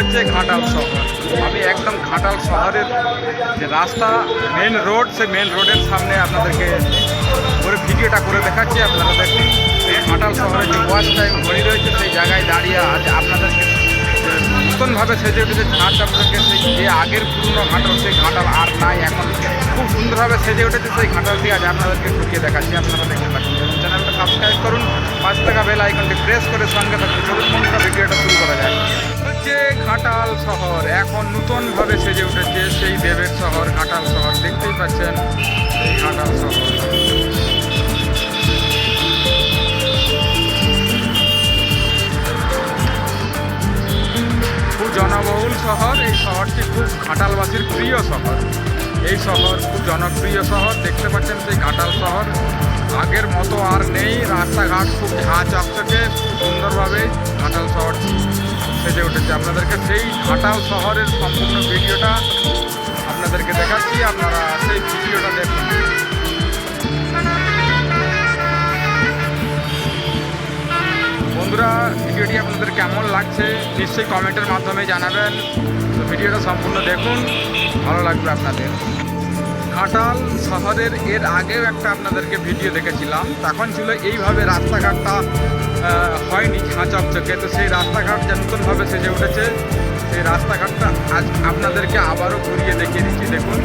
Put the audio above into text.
হচ্ছে ঘাটাল শহর। আমি একদম ঘাটাল শহরের যে রাস্তা মেন রোড সেই মেন রোডের সামনে আপনাদেরকে করে ভিডিওটা করে দেখাচ্ছি। আপনারা দেখুন ঘাটাল শহরের যে ওয়াচ টাইম ঘড়ি রয়েছে, সেই জায়গায় দাঁড়িয়ে আজ আপনাদেরকে নতুনভাবে সেজে উঠেছে ঘাট আপনাদেরকে, সেই যে আগের পুরনো ঘাটাল, সেই ঘাটাল আর নাই, এখন খুব সুন্দরভাবে সেজে উঠেছে সেই ঘাটালটি আজ আপনাদেরকে ঢুকিয়ে দেখাচ্ছি। আপনারা দেখতে পাচ্ছেন। চ্যানেলটা সাবস্ক্রাইব করুন, পাঁচ টাকা বেল আইকনটি প্রেস করে সঙ্গে থাকুন। চলুন ভিডিওটা শুরু করা যায় হচ্ছে ঘাটাল শহর, এখন নতুনভাবে সেজে উঠেছে সেই দেবের শহর, ঘাটাল শহর। দেখতেই পাচ্ছেন এই ঘাটাল শহর। খুব জনবহুল শহর, এই শহরটি খুব ঘাটালবাসীর প্রিয় শহর। এই শহর খুব জনপ্রিয় শহর, দেখতে পাচ্ছেন সেই ঘাটাল শহর। আগের মতো আর নেই। রাস্তাঘাট খুব ঝাঁ চকচকে খুব সুন্দরভাবে ঘাটাল শহর সেজে উঠেছে। আপনাদেরকে সেই ঘাটাল শহরের সম্পূর্ণ ভিডিওটা আপনাদেরকে দেখাচ্ছি। আপনারা সেই ভিডিওটা দেখুন। বন্ধুরা, ভিডিওটি আপনাদের কেমন লাগছে নিশ্চয়ই কমেন্টের মাধ্যমে জানাবেন। তো ভিডিওটা সম্পূর্ণ দেখুন, ভালো লাগবে আপনাদের। ঘাটাল শহরের এর আগেও একটা আপনাদেরকে ভিডিও দেখেছিলাম। তখন ছিল এইভাবে রাস্তাঘাটটা হয়নি ঝাঁ চকচকে তো সেই রাস্তাঘাট যে নতুনভাবে সেজে উঠেছে, সেই রাস্তাঘাটটা আজ আপনাদেরকে আবারও ঘুরিয়ে দেখিয়ে দিচ্ছি। দেখুন।